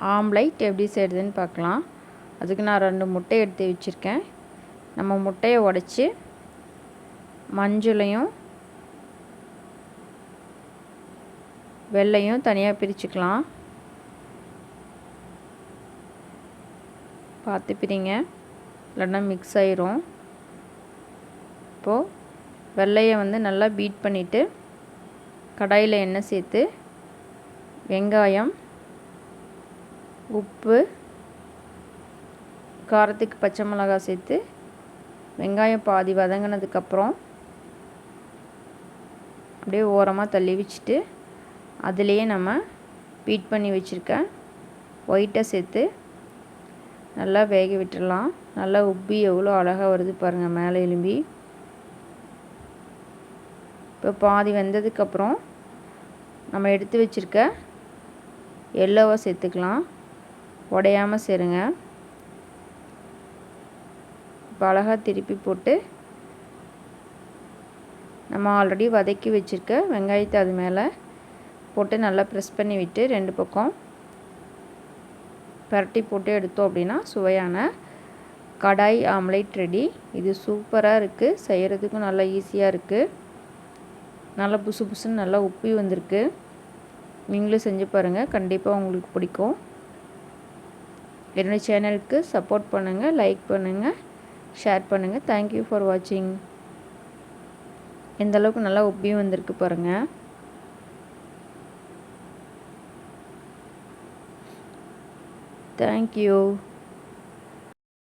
AMOLED எப்படி செய்கிறதுன்னு பார்க்கலாம். அதுக்கு நான் ரெண்டு முட்டை எடுத்து வச்சுருக்கேன். நம்ம முட்டையை உடச்சி மஞ்சளையும் வெள்ளையும் தனியாக பிரிச்சுக்கலாம். பார்த்து பிரிங்க. இல்லைன்னா மிக்ஸ் ஆயிரும். இப்போது வெள்ளையை வந்து நல்லா பீட் பண்ணிவிட்டு கடாயில் எண்ணெய் சேர்த்து வெங்காயம் உப்பு காரத்துக்கு பச்சை மிளகாய் சேர்த்து வெங்காயம் பாதி வதங்கினதுக்கப்புறம் அப்படியே ஓரமாக தள்ளி வச்சுட்டு அதுலேயே நம்ம பீட் பண்ணி வச்சுருக்க ஒயிட்டை சேர்த்து நல்லா வேக விட்டுடலாம். நல்லா உப்பி எவ்வளோ அழகாக வருது பாருங்கள் மேலே எலும்பி இப்போ பாதி வெந்ததுக்கப்புறம் நம்ம எடுத்து வச்சுருக்க எல்லோவை சேர்த்துக்கலாம். உடையாமல் சேருங்க. இப்போ அழகாக திருப்பி போட்டு நம்ம ஆல்ரெடி வதக்கி வச்சுருக்க வெங்காயத்தை அது மேலே போட்டு நல்லா ப்ரெஸ் பண்ணி விட்டு ரெண்டு பக்கம் பரட்டி போட்டு எடுத்தோம் அப்படின்னா சுவையான கடாய் ஆம்லேட் ரெடி இது சூப்பராக இருக்குது செய்கிறதுக்கும் நல்லா ஈஸியாக இருக்குது நல்லா புசு புசுன்னு நல்லா உப்பி வந்திருக்கு. நீங்களும் செஞ்சு பாருங்கள் கண்டிப்பாக உங்களுக்கு பிடிக்கும். என்னுடைய சேனலுக்கு சப்போர்ட் பண்ணுங்கள் லைக் பண்ணுங்கள் ஷேர் பண்ணுங்கள் தேங்க்யூ ஃபார் வாட்சிங் எந்தளவுக்கு நல்லா ஒப்பியும் வந்திருக்கு பாருங்கள் தேங்க்யூ